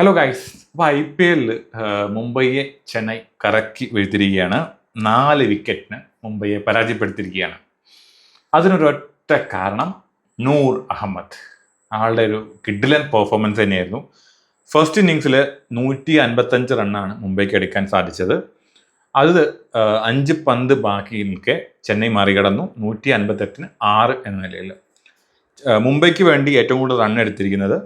Hello guys അപ്പോൾ I P എല്ലിൽ മുംബൈയെ ചെന്നൈ കറക്കി വീഴ്ത്തിരിക്കുകയാണ് നാല് വിക്കറ്റിന് മുംബൈയെ പരാജയപ്പെടുത്തിയിരിക്കുകയാണ്. അതിനൊരൊറ്റ കാരണം നൂർ അഹമ്മദ്. ആളുടെ ഒരു കിഡിലൻ പെർഫോമൻസ് തന്നെയായിരുന്നു. ഫസ്റ്റ് ഇന്നിങ്സിൽ നൂറ്റി അൻപത്തഞ്ച് റണ്ണാണ് മുംബൈക്ക് എടുക്കാൻ സാധിച്ചത്. അത് അഞ്ച് പന്ത് ബാക്കി നിൽക്കെ ചെന്നൈ മറികടന്നു. നൂറ്റി അൻപത്തെട്ടിന് ആറ് എന്ന നിലയിൽ. മുംബൈക്ക് വേണ്ടി ഏറ്റവും കൂടുതൽ റൺ എടുത്തിരിക്കുന്നത്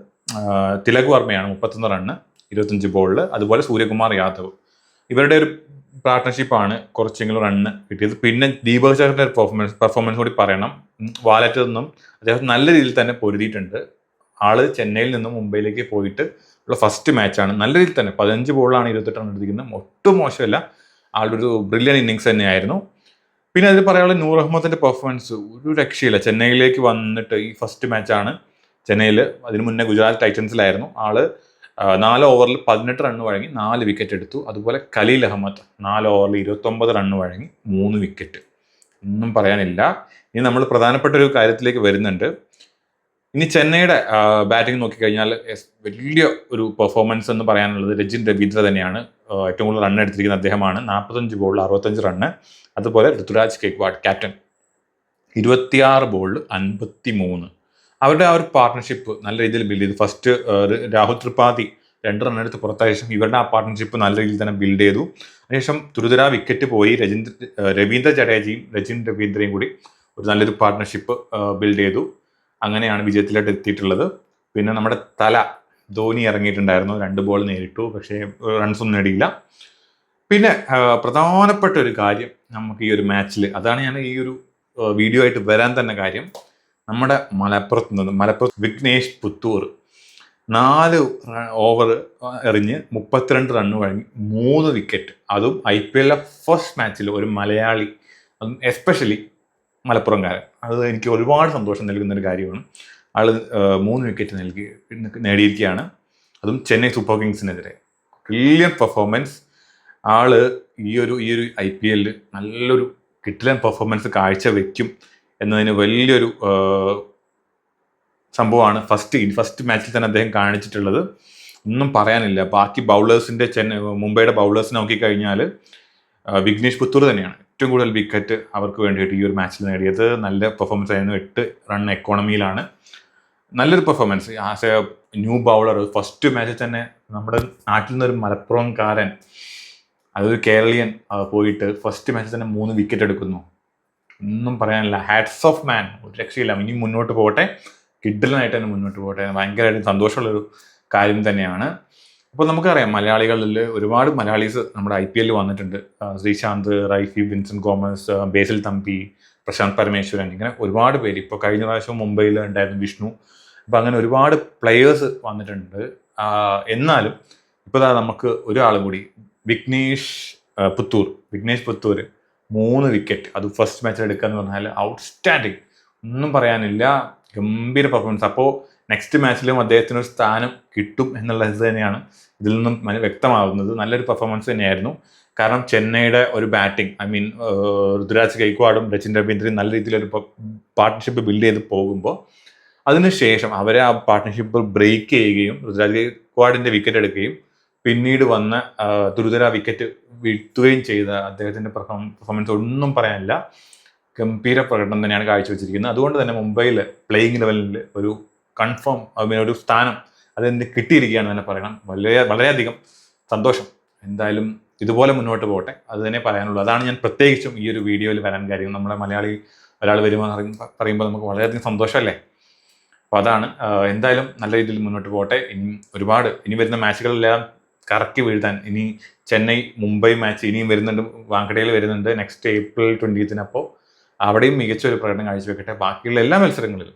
തിലക് വർമ്മയാണ് മുപ്പത്തൊന്ന് റണ്ണ് ഇരുപത്തഞ്ച് ബോളിൽ അതുപോലെ സൂര്യകുമാർ യാദവ്. ഇവരുടെ ഒരു പാർട്ട്ണർഷിപ്പാണ് കുറച്ചെങ്കിലും റണ്ണ് കിട്ടിയത്. പിന്നെ ദീപക് ചഹറിന്റെ പെർഫോമൻസ് പെർഫോമൻസ് കൂടി പറയണം. വാലറ്റിൽ നിന്നും അദ്ദേഹം നല്ല രീതിയിൽ തന്നെ പൊരുതിയിട്ടുണ്ട്. ആൾ ചെന്നൈയിൽ നിന്നും മുംബൈയിലേക്ക് പോയിട്ട് ഉള്ള ഫസ്റ്റ് മാച്ചാണ് നല്ല രീതിയിൽ തന്നെ പതിനഞ്ച് ബോളിലാണ് ഇരുപത്തെട്ട് റൺ എടുത്തിരിക്കുന്നത്. ഒട്ടും മോശമല്ല. ആളുടെ ഒരു ബ്രില്യൻ ഇന്നിങ്സ് തന്നെയായിരുന്നു. പിന്നെ അതിൽ പറയാനുള്ള നൂർ അഹമ്മദിന്റെ പെർഫോമൻസ് ഒരു രക്ഷയില്ല. ചെന്നൈയിലേക്ക് വന്നിട്ട് ഈ ഫസ്റ്റ് മാച്ചാണ് ചെന്നൈയിൽ അതിന് മുന്നേ ഗുജറാത്ത് ടൈറ്റൻസിലായിരുന്നു. ആൾ നാല് ഓവറിൽ പതിനെട്ട് റണ്ണ് വഴങ്ങി നാല് വിക്കറ്റ് എടുത്തു. അതുപോലെ ഖലീൽ അഹമ്മദ് നാല് ഓവറിൽ ഇരുപത്തൊമ്പത് റണ്ണ് വഴങ്ങി മൂന്ന് വിക്കറ്റ്. ഒന്നും പറയാനില്ല. ഇനി നമ്മൾ പ്രധാനപ്പെട്ട ഒരു കാര്യത്തിലേക്ക് വരുന്നുണ്ട്. ഇനി ചെന്നൈയുടെ ബാറ്റിംഗ് നോക്കിക്കഴിഞ്ഞാൽ വലിയ ഒരു പെർഫോമൻസ് എന്ന് പറയാനുള്ളത് രജിൻ രവീന്ദ്ര തന്നെയാണ്. ഏറ്റവും കൂടുതൽ റൺ എടുത്തിരിക്കുന്ന അദ്ദേഹമാണ്. നാൽപ്പത്തഞ്ച് ബോളിൽ അറുപത്തഞ്ച് റണ്ണ്. അതുപോലെ ഋതുരാജ് കേക്വാഡ് ക്യാപ്റ്റൻ. ഇരുപത്തിയാറ് ബോളിൽ അൻപത്തി മൂന്ന് അവരുടെ ആ ഒരു പാർട്ട്ണർഷിപ്പ് നല്ല രീതിയിൽ ബിൽഡ് ചെയ്തു. ഫസ്റ്റ് രാഹുൽ ത്രിപാഠി രണ്ട് റൺ എടുത്ത് പുറത്തായ ശേഷം ഇവരുടെ ആ പാർട്ട്ണർഷിപ്പ് നല്ല രീതിയിൽ തന്നെ ബിൽഡ് ചെയ്തു. അതിനുശേഷം തുരുതുര വിക്കറ്റ് പോയി രജീന്ദ്ര രവീന്ദ്ര ജഡേജയും രജിൻ രവീന്ദ്രയും കൂടി ഒരു നല്ലൊരു പാർട്ട്ണർഷിപ്പ് ബിൽഡ് ചെയ്തു. അങ്ങനെയാണ് വിജയത്തിലോട്ട് എത്തിയിട്ടുള്ളത്. പിന്നെ നമ്മുടെ തല ധോനി ഇറങ്ങിയിട്ടുണ്ടായിരുന്നു. രണ്ട് ബോൾ നേരിട്ടു പക്ഷേ റൺസൊന്നും നേടിയില്ല. പിന്നെ പ്രധാനപ്പെട്ട ഒരു കാര്യം നമുക്ക് ഈ ഒരു മാച്ചിൽ അതാണ് ഞാൻ ഈ ഒരു വീഡിയോ ആയിട്ട് വരാൻ തന്നെ കാര്യം. നമ്മുടെ മലപ്പുറത്ത് നിന്ന് മലപ്പുറത്ത് വിഘ്നേഷ് പുത്തൂർ നാല് ഓവർ എറിഞ്ഞ് മുപ്പത്തിരണ്ട് റണ്ണ് വഴങ്ങി മൂന്ന് വിക്കറ്റ് അതും ഐ പി എല്ലിലെ ഫസ്റ്റ് മാച്ചിൽ ഒരു മലയാളി അതും എസ്പെഷ്യലി മലപ്പുറംകാരൻ. അത് എനിക്ക് ഒരുപാട് സന്തോഷം നൽകുന്ന ഒരു കാര്യമാണ്. ആൾ മൂന്ന് വിക്കറ്റ് നൽകി നേടിയിരിക്കുകയാണ്. അതും ചെന്നൈ സൂപ്പർ കിങ്സിനെതിരെ. വലിയ പെർഫോമൻസ് ആൾ ഈ ഒരു ഈ ഒരു ഐ പി എല്ലിൽ നല്ലൊരു കിട്ടിലൻ പെർഫോമൻസ് കാഴ്ചവെക്കും. എന്നതിന് വലിയൊരു സംഭവമാണ് ഫസ്റ്റ് ഫസ്റ്റ് മാച്ചിൽ തന്നെ അദ്ദേഹം കാണിച്ചിട്ടുള്ളത്. ഒന്നും പറയാനില്ല. ബാക്കി ബൗളേഴ്സിന്റെ ചെന്നൈ മുംബൈയുടെ ബൗളേഴ്സ് നോക്കിക്കഴിഞ്ഞാൽ വിഘ്നേഷ് പുത്തൂർ തന്നെയാണ് ഏറ്റവും കൂടുതൽ വിക്കറ്റ് അവർക്ക് വേണ്ടിയിട്ട് ഈ ഒരു മാച്ചിൽ നേടിയത്. നല്ല പെർഫോമൻസ് ആയിരുന്നു. എട്ട് റൺ എക്കോണമിയിലാണ് നല്ലൊരു performance as a new bowler first മാച്ചിൽ തന്നെ നമ്മുടെ നാട്ടിൽ നിന്നൊരു മലപ്പുറംകാരൻ അതൊരു കേരളീയൻ പോയിട്ട് ഫസ്റ്റ് മാച്ചിൽ തന്നെ മൂന്ന് വിക്കറ്റ് എടുക്കുന്നു. ഒന്നും പറയാനില്ല. ഹാറ്റ്സ് ഓഫ് മാൻ ഒരു രക്ഷയില്ല. ഇനി മുന്നോട്ട് പോകട്ടെ. കിഡിലനായിട്ട് തന്നെ മുന്നോട്ട് പോകട്ടെ. ഭയങ്കരമായിട്ട് സന്തോഷമുള്ളൊരു കാര്യം തന്നെയാണ്. അപ്പോൾ നമുക്കറിയാം മലയാളികളിൽ ഒരുപാട് മലയാളീസ് നമ്മുടെ ഐ പി എല്ലിൽ വന്നിട്ടുണ്ട്. ശ്രീശാന്ത് റൈഫി വിൻസെന്റ് ഗോമസ് ബേസിൽ തമ്പി പ്രശാന്ത് പരമേശ്വരൻ ഇങ്ങനെ ഒരുപാട് പേര്. ഇപ്പോൾ കഴിഞ്ഞ പ്രാവശ്യം മുംബൈയിൽ ഉണ്ടായിരുന്നു വിഷ്ണു. അപ്പോൾ അങ്ങനെ ഒരുപാട് പ്ലെയേഴ്സ് വന്നിട്ടുണ്ട്. എന്നാലും ഇപ്പോൾ നമുക്ക് ഒരാളും കൂടി വിഘ്നേഷ് പുത്തൂർ. വിഘ്നേഷ് പുത്തൂർ മൂന്ന് വിക്കറ്റ് അത് ഫസ്റ്റ് മാച്ചിൽ എടുക്കുക എന്ന് പറഞ്ഞാൽ ഔട്ട്സ്റ്റാൻഡിങ് ഒന്നും പറയാനില്ല. ഗംഭീര പെർഫോമൻസ് അപ്പോൾ നെക്സ്റ്റ് മാച്ചിലും അദ്ദേഹത്തിന് ഒരു സ്ഥാനം കിട്ടും എന്നുള്ള ഇത് തന്നെയാണ് ഇതിൽ നിന്നും വ്യക്തമാവുന്നത്. നല്ലൊരു പെർഫോമൻസ് തന്നെയായിരുന്നു. കാരണം ചെന്നൈയുടെ ഒരു ബാറ്റിംഗ് ഐ മീൻ ഋതുരാജ് ഗൈക്വാഡും രചിൻ രവീന്ദ്രയും നല്ല രീതിയിലൊരു പാർട്ട്ണർഷിപ്പ് ബിൽഡ് ചെയ്ത് പോകുമ്പോൾ അതിനുശേഷം അവരെ ആ പാർട്ട്ണർഷിപ്പ് ബ്രേക്ക് ചെയ്യുകയും ഋതുരാജ് ഗൈക്വാഡിന്റെ വിക്കറ്റ് എടുക്കുകയും പിന്നീട് വന്ന ദുരിതര വിക്കറ്റ് വീഴ്ത്തുകയും ചെയ്ത അദ്ദേഹത്തിന്റെ പെർഫോമൻസ് ഒന്നും പറയാനില്ല. ഗംഭീര പ്രകടനം തന്നെയാണ് കാഴ്ചവെച്ചിരിക്കുന്നത്. അതുകൊണ്ട് തന്നെ മുംബൈയിൽ പ്ലേയിങ് ലെവലിൽ ഒരു കൺഫേം ഒരു സ്ഥാനം അതെന്ത് കിട്ടിയിരിക്കുകയാണ് തന്നെ പറയണം. വളരെ വളരെയധികം സന്തോഷം. എന്തായാലും ഇതുപോലെ മുന്നോട്ട് പോകട്ടെ. അത് തന്നെ പറയാനുള്ളൂ. അതാണ് ഞാൻ പ്രത്യേകിച്ചും ഈ ഒരു വീഡിയോയിൽ വരാൻ കാര്യം. നമ്മുടെ മലയാളി ഒരാൾ വരുമെന്ന് പറയുമ്പോൾ നമുക്ക് വളരെയധികം സന്തോഷമല്ലേ? അപ്പോൾ അതാണ് എന്തായാലും നല്ല രീതിയിൽ മുന്നോട്ട് പോകട്ടെ. ഇനി ഒരുപാട് ഇനി വരുന്ന മാച്ചുകളെല്ലാം കറക്കി വീഴ്ത്താൻ ഇനി ചെന്നൈ മുംബൈ മാച്ച് ഇനിയും വരുന്നുണ്ട് വാങ്കടയിൽ വരുന്നുണ്ട് നെക്സ്റ്റ് ഏപ്രിൽ ട്വന്റീത്തിന് അപ്പോൾ അവിടെയും മികച്ച ഒരു പ്രകടനം കാഴ്ചവെക്കട്ടെ. ബാക്കിയുള്ള എല്ലാ മത്സരങ്ങളിലും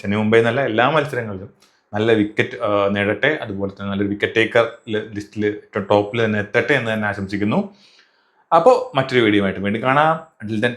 ചെന്നൈ മുംബൈ എന്നല്ല എല്ലാ മത്സരങ്ങളിലും നല്ല വിക്കറ്റ് നേടട്ടെ. അതുപോലെ തന്നെ നല്ലൊരു വിക്കറ്റ് ടേക്കർ ലിസ്റ്റിൽ ടോപ്പിൽ തന്നെ എത്തട്ടെ എന്ന് തന്നെ ആശംസിക്കുന്നു. അപ്പോൾ മറ്റൊരു വീഡിയോ ആയിട്ട് വീണ്ടും കാണാം. അഡിൽ ദെൻ